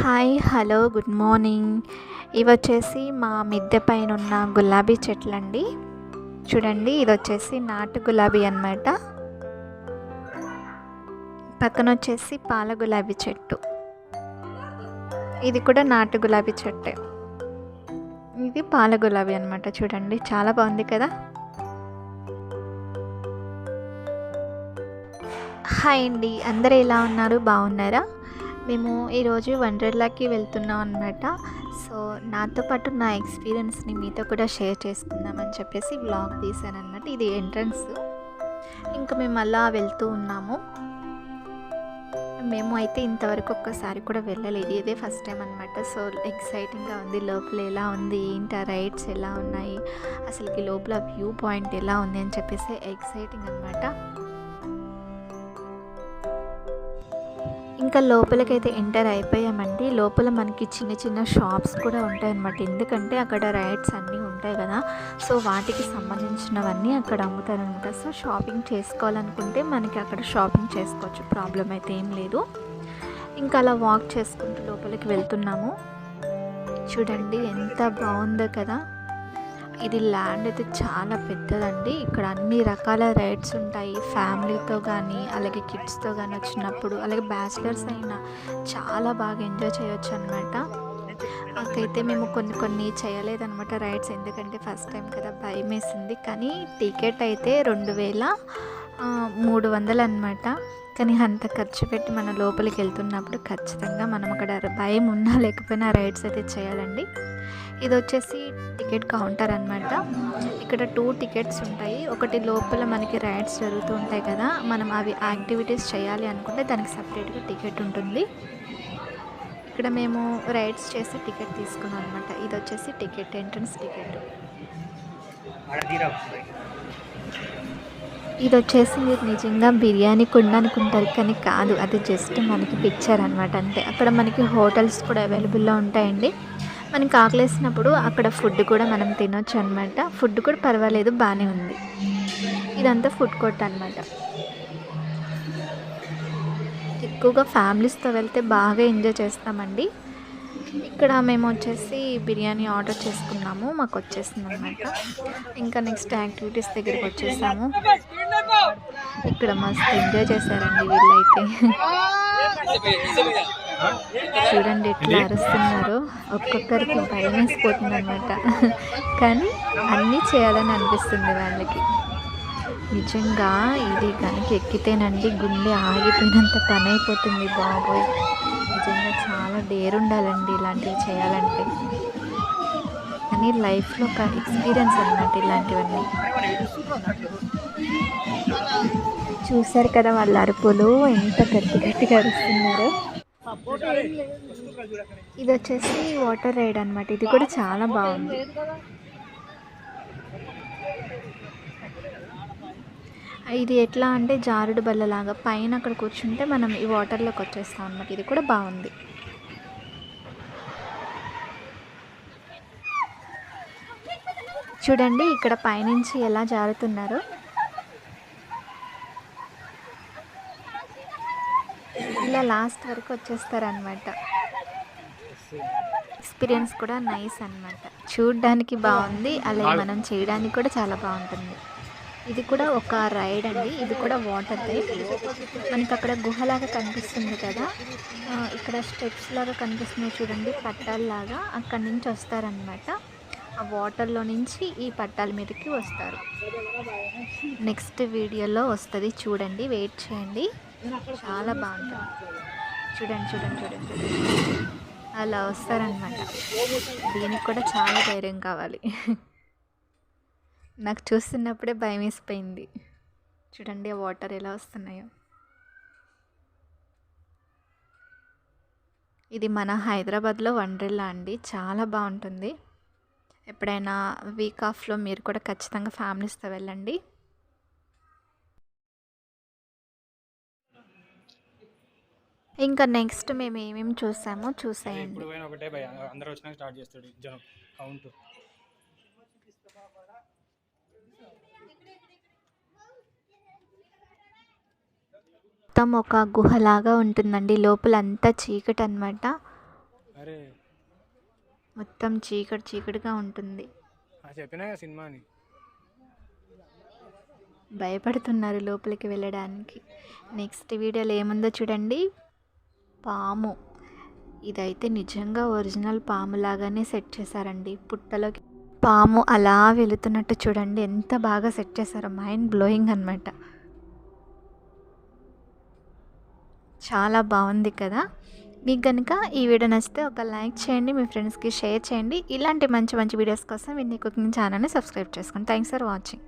Hi hello good morning. ఇవి వచ్చేసి మా మిద్దె పైన ఉన్న గులాబీ చెట్లు అండి చూడండి ఇది వచ్చేసి నాటు గులాబీ అన్నమాట. పక్కన వచ్చేసి పాల గులాబీ చెట్టు. ఇది కూడా నాటు గులాబీ చెట్టే. ఇది పాల గులాబీ అనమాట చూడండి. చాలా బాగుంది కదా? హాయ్ అండి. అందరు ఎలా ఉన్నారు? బాగున్నారా? మేము ఈరోజు వండర్లాకి వెళ్తున్నాం అనమాట సో నాతో పాటు నా ఎక్స్పీరియన్స్ని మీతో కూడా షేర్ చేసుకుందామని చెప్పేసి బ్లాగ్ తీశాను అనమాట ఇది ఎంట్రన్స్. ఇంకా మేము అలా వెళ్తూ ఉన్నాము. మేము అయితే ఇంతవరకు ఒక్కసారి కూడా వెళ్ళలేదు. ఇదే ఫస్ట్ టైం అనమాట సో ఎక్సైటింగ్గా ఉంది. లోపల ఎలా ఉంది? ఏంటి? ఆ రైడ్స్ ఎలా ఉన్నాయి? అసలుకి లోపల వ్యూ పాయింట్ ఎలా ఉంది? అని చెప్పేసి ఎక్సైటింగ్ అనమాట ఇంకా లోపలికైతే ఎంటర్ అయిపోయామండి. లోపల మనకి చిన్న చిన్న షాప్స్ కూడా ఉంటాయన్నమాట. ఎందుకంటే అక్కడ రైడ్స్ అన్నీ ఉంటాయి కదా. సో వాటికి సంబంధించినవన్నీ అక్కడ అమ్ముతారనమాట. సో షాపింగ్ చేసుకోవాలనుకుంటే మనకి అక్కడ షాపింగ్ చేసుకోవచ్చు. ప్రాబ్లం అయితే ఏం లేదు. ఇంకా అలా వాక్ చేసుకుంటూ లోపలికి వెళ్తున్నాము. చూడండి ఎంత బాగుందో కదా. ఇది ల్యాండ్ అయితే చాలా పెద్దదండి. ఇక్కడ అన్ని రకాల రైడ్స్ ఉంటాయి. ఫ్యామిలీతో కానీ అలాగే కిడ్స్తో కానీ వచ్చినప్పుడు అలాగే బ్యాచిలర్స్ అయినా చాలా బాగా ఎంజాయ్ చేయొచ్చు అనమాట నాకైతే మేము కొన్ని కొన్ని చేయలేదన్నమాట రైడ్స్. ఎందుకంటే ఫస్ట్ టైం కదా భయం వేసింది కానీ టికెట్ అయితే రెండు వేల మూడు వందలు అనమాట కానీ అంత ఖర్చు పెట్టి మన లోపలికి వెళ్తున్నప్పుడు ఖచ్చితంగా మనం అక్కడ భయం ఉన్నా లేకపోయినా రైడ్స్ అయితే చేయాలండి. ఇది వచ్చేసి టికెట్ కౌంటర్ అనమాట ఇక్కడ టూ టికెట్స్ ఉంటాయి. ఒకటి లోపల మనకి రైడ్స్ జరుగుతూ ఉంటాయి కదా మనం అవి యాక్టివిటీస్ చేయాలి అనుకుంటే దానికి సపరేట్గా టికెట్ ఉంటుంది. ఇక్కడ మేము రైడ్స్ చేసి టికెట్ తీసుకున్నాం అనమాట ఇది వచ్చేసి టికెట్ ఎంట్రన్స్ టికెట్. ఇది వచ్చేసి మీరు నిజంగా బిర్యానీ కొండ అనుకుంటారు కానీ కాదు అది జస్ట్ మనకి పిక్చర్ అనమాట అంతే. అక్కడ మనకి హోటల్స్ కూడా అవైలబుల్లో ఉంటాయండి. మనకి ఆకలేసినప్పుడు అక్కడ ఫుడ్ కూడా మనం తినొచ్చు అనమాట ఫుడ్ కూడా పర్వాలేదు బాగానే ఉంది. ఇదంతా ఫుడ్ కోర్ట్ అనమాట ఎక్కువగా ఫ్యామిలీస్తో వెళ్తే బాగా ఎంజాయ్ చేస్తామండి. ఇక్కడ మేము వచ్చేసి బిర్యానీ ఆర్డర్ చేసుకున్నాము మాకు వచ్చేసింది అనమాట ఇంకా నెక్స్ట్ యాక్టివిటీస్ దగ్గరికి వచ్చేసాము. ఇక్కడ మస్తు ఎంజాయ్ చేశారండి వీళ్ళైతే. చూడండి ఎట్లా అరుస్తున్నారు. ఒక్కొక్కరికి భయం వేసిపోతుంది అనమాట కానీ అన్నీ చేయాలని అనిపిస్తుంది వాళ్ళకి. నిజంగా ఇది కనుక ఎక్కితేనండి గుండె ఆగిపోయినంత పని అయిపోతుంది బాబోయ్. నిజంగా చాలా డేర్ ఉండాలండి ఇలాంటివి చేయాలంటే. కానీ లైఫ్లో ఒక ఎక్స్పీరియన్స్ అనమాట ఇలాంటివన్నీ. చూశారు కదా వాళ్ళ అరుపులు ఎంత గట్టి గట్టిగా అరుస్తున్నారో. ఇది వచ్చేసి వాటర్ రైడ్ అనమాట ఇది కూడా చాలా బాగుంది. ఇది ఎట్లా అంటే జారుడు బల్లలాగా పైన అక్కడ కూర్చుంటే మనం ఈ వాటర్లోకి వచ్చేస్తాం అనమాట ఇది కూడా బాగుంది. చూడండి ఇక్కడ పైనుంచి ఎలా జారుతున్నారో. ఇలా లాస్ట్ వరకు వచ్చేస్తారనమాట ఎక్స్పీరియన్స్ కూడా నైస్ అనమాట చూడడానికి బాగుంది అలాగే మనం చేయడానికి కూడా చాలా బాగుంటుంది. ఇది కూడా ఒక రైడ్ అండి ఇది కూడా వాటర్ టైప్ మనకి అక్కడ గుహలాగా కనిపిస్తుంది కదా. ఇక్కడ స్టెప్స్ లాగా కనిపిస్తున్నాయి చూడండి పట్టాల్లాగా అక్కడి నుంచి వస్తారనమాట ఆ వాటర్లో నుంచి ఈ పట్టాల మీదకి వస్తారు. నెక్స్ట్ వీడియోలో వస్తుంది చూడండి వెయిట్ చేయండి. చాలా బాగుంటుంది. చూడండి చూడండి చూడండి చూడండి. అలా వస్తారనమాట దీనికి కూడా చాలా ధైర్యం కావాలి. నాకు చూస్తున్నప్పుడే భయం వేసిపోయింది. చూడండి ఆ వాటర్ ఎలా వస్తున్నాయో. ఇది మన హైదరాబాద్లో వండర్లా అండి. చాలా బాగుంటుంది. ఎప్పుడైనా వీక్ ఆఫ్లో మీరు కూడా ఖచ్చితంగా ఫ్యామిలీస్తో వెళ్ళండి. ఇంకా నెక్స్ట్ మేము ఏమేమి చూసామో చూసేయండి. ఇప్పుడు పోయిన ఒకటే భయ అందరూ వచ్చినాక స్టార్ట్ చేస్తాడు జనం. కౌంట్ మొత్తం ఒక గుహలాగా ఉంటుందండి. లోపల అంతా చీకటి అనమాట మొత్తం చీకటి చీకటిగా ఉంటుంది. భయపడుతున్నారు లోపలికి వెళ్ళడానికి. నెక్స్ట్ వీడియోలో ఏముందో చూడండి. పాము. ఇదైతే నిజంగా ఒరిజినల్ పాము లాగానే సెట్ చేశారండి. పుట్టలోకి పాము అలా వెళుతున్నట్టు చూడండి. ఎంత బాగా సెట్ చేశారో. మైండ్ బ్లోయింగ్ అనమాట చాలా బాగుంది కదా. మీకు కనుక ఈ వీడియో నచ్చితే ఒక లైక్ చేయండి మీ ఫ్రెండ్స్కి షేర్ చేయండి. ఇలాంటి మంచి మంచి వీడియోస్ కోసం విన్నీ కుకింగ్ ఛానల్ని సబ్స్క్రైబ్ చేసుకోండి థ్యాంక్స్ ఫర్ వాచింగ్.